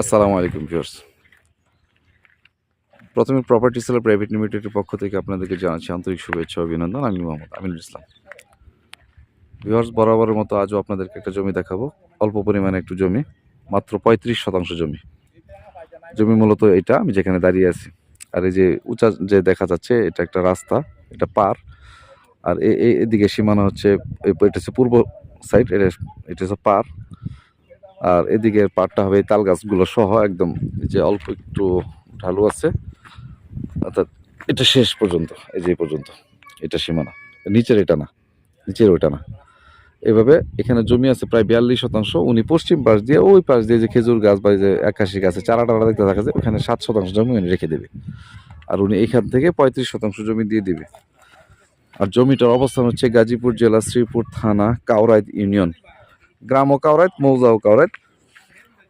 আসসালামু আলাইকুম ভিউয়ার্স প্রথমে প্রপার্টি সেলার প্রাইভেট লিমিটেডের পক্ষ থেকে আপনাদেরকে জানাচ্ছি আন্তরিক শুভেচ্ছা অভিনন্দন। আমি মোহাম্মদ আমিনুল ইসলাম। ভিউয়ার্স বরাবরের মতো আজও আপনাদেরকে একটা জমি দেখাবো। অল্প পরিমাণে একটু জমি, মাত্র পঁয়ত্রিশ শতাংশ জমি। জমি মূলত এটা, আমি যেখানে দাঁড়িয়ে আছি। আর এই যে উঁচা যে দেখা যাচ্ছে, এটা একটা রাস্তা, এটা পার। আর এদিকে সীমানা হচ্ছে এটা হচ্ছে পূর্ব সাইড, এটা এটা হচ্ছে পার। আর এদিকে পাটটা হবে তাল গাছগুলো সহ একদম যে অল্প একটু ঢালু আছে। অর্থাৎ এটা শেষ পর্যন্ত, এই যে পর্যন্ত, এটা সীমানা। নিচের এটা না, নিচের ওইটা না। এভাবে এখানে জমি আছে প্রায় বিয়াল্লিশ শতাংশ, উনি পশ্চিম পাশ দিয়ে ওই পাশ দিয়ে যে খেজুর গাছ বা যে একাশি গাছে চারা টারা দেখতে দেখা যায়, ওখানে সাত শতাংশ জমি উনি রেখে দেবে। আর উনি এখান থেকে পঁয়ত্রিশ শতাংশ জমি দিয়ে দেবে। আর জমিটার অবস্থান হচ্ছে গাজীপুর জেলা শ্রীপুর থানা কাউরাইত ইউনিয়ন। গ্রাম ও কাউরাইত মৌজা ও কাউরাইত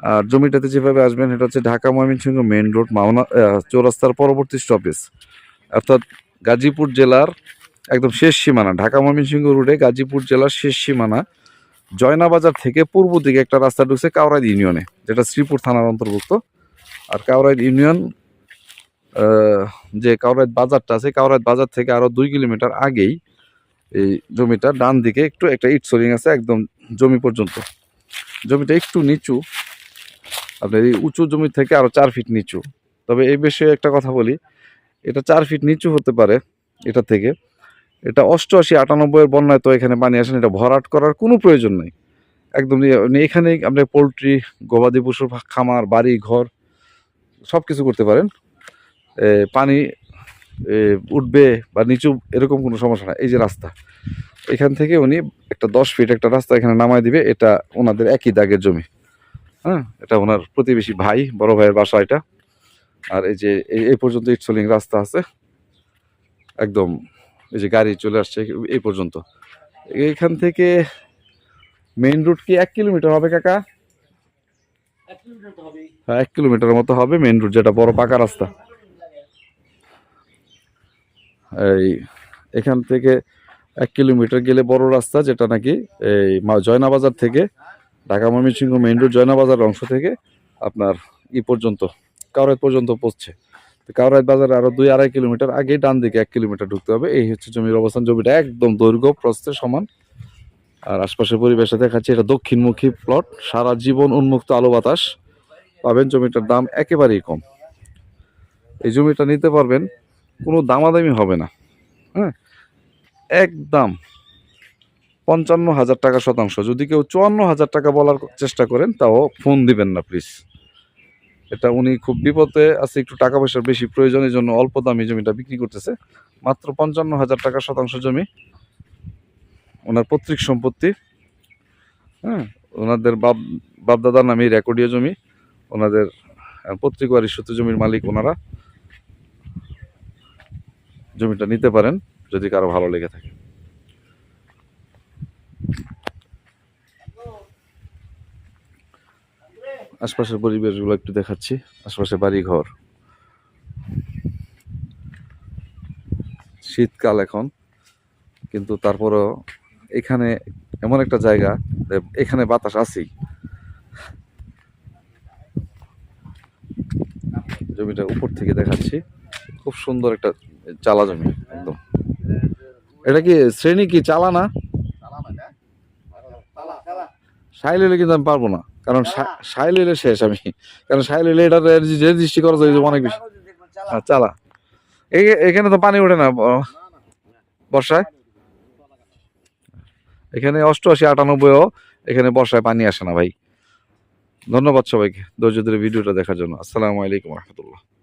আর জমিটাতে যেভাবে আসবেন এটা হচ্ছে ঢাকা ময়মনসিংহ মেইন রোড, মাওনা চৌরাস্তার পরবর্তী স্টপেজ। অর্থাৎ গাজীপুর জেলার একদম শেষ সীমানা, ঢাকা ময়মনসিংহ রোডে গাজীপুর জেলার শেষ সীমানা, জয়নাবাজার থেকে পূর্ব দিকে একটা রাস্তা ঢুকছে কাউরাইদ ইউনিয়নে, যেটা শ্রীপুর থানার অন্তর্ভুক্ত। আর কাউরাইদ ইউনিয়ন যে কাউরাইদ বাজারটা আছে কাউরাইদ বাজার থেকে আরও দুই কিলোমিটার আগেই এই জমিটা ডান দিকে একটু একটা ইট সোলিং আছে, একদম জমি পর্যন্ত। জমিটা একটু নিচু। আপনার এই উঁচু জমি থেকে আরও চার ফিট নিচু। তবে এই বিষয়ে একটা কথা বলি, এটা চার ফিট নিচু হতে পারে এটা থেকে। এটা অষ্টআশি আটানব্বই এর বন্যায় তো এখানে পানি আসেন এটা ভরাট করার কোনো প্রয়োজন নেই। একদম নি- আপনি এখানেই আপনি পোলট্রি, গবাদি পশুর খামার, বাড়ি, ঘর সব কিছু করতে পারেন। পানি উঠবে বা নিচু এরকম কোনো সমস্যা না এই যে রাস্তা, এখান থেকে উনি একটা দশ ফিট একটা রাস্তা এখানে নামায় দিবে এটা ওনাদের একই দাগের জমি। হ্যাঁ এটা ওনার প্রতিবেশী ভাই বড় ভাইয়ের বাসা এটা। আর এই যে এই- এই পর্যন্ত ইটসলিং রাস্তা আছে। একদম এই যে গাড়ি চলে আসছে এই পর্যন্ত। এইখান থেকে মেইন রুট কি এক কিলোমিটার হবে কাকা? হ্যাঁ এক কিলোমিটার মতো হবে মেইন রুট যেটা বড় পাকা রাস্তা। এই এখান থেকে এক কিলোমিটার গেলে বড় রাস্তা যেটা নাকি এই জয়নাবাজার থেকে, ঢাকা ময়মনসিংহ মেইন রোড জয়নাবাজার অংশ থেকে আপনার ই পর্যন্ত কাউরাইত পর্যন্ত পৌঁছছে তো কাউরাইত বাজারে আরও দুই আড়াই কিলোমিটার আগে ডান দিকে এক কিলোমিটার ঢুকতে হবে। এই হচ্ছে জমির অবস্থান। জমিটা একদম দৈর্ঘ্য প্রস্থের সমান। আর আশপাশের পরিবেশে দেখাচ্ছে, এটা দক্ষিণমুখী প্লট। সারা জীবন উন্মুক্ত আলো বাতাস। পাবেন জমিটার দাম একেবারেই কম। এই জমিটা নিতে পারবেন, কোনো দামাদামি হবে না। হ্যাঁ? একদম। পঞ্চান্ন হাজার টাকা শতাংশ। যদি কেউ চুয়ান্ন হাজার টাকা বলার চেষ্টা করেন, তাও ফোন দিবেন না প্লিজ এটা উনি খুব বিপদে আছে, একটু টাকা পয়সার বেশি প্রয়োজন, এই জন্য অল্প দামি জমিটা বিক্রি করতেছে। মাত্র পঞ্চান্ন হাজার টাকা শতাংশ জমি। ওনার পৈতৃক সম্পত্তি হ্যাঁ? ওনাদের বাপ, বাপদাদার নামে রেকর্ডীয় জমি, ওনাদের বাড়ির সূত্রে জমির মালিক ওনারা। জমিটা নিতে পারেন। যদি কারও ভালো লেগে থাকে। আশপাশের পরিবেশগুলো একটু দেখাচ্ছি। আশপাশে বাড়ি ঘর শীতকাল এখন, কিন্তু তারপরও এখানে এমন একটা জায়গা এখানে বাতাস আছেই। জমিটা উপর থেকে দেখাচ্ছি। খুব সুন্দর একটা চালা জমি। এটা কি শ্রেণি কি চালা না? সাইল হলে কিন্তু আমি পারব না। কারণ সাইল হলে শেষ আমি। কারণ সাইল হলে এটা রেজিস্ট্রি করা যায় অনেক বেশি। হ্যাঁ, চালা। এই- এখানে তো পানি ওঠে না বর্ষায়? এখানে অষ্টআশি আটানব্বইও এখানে বর্ষায় পানি আসে না ভাই। ধন্যবাদ সবাইকে। ধৈর্য ধরে ভিডিওটা দেখার জন্য। আসসালামু আলাইকুম রহমতুল্লাহ।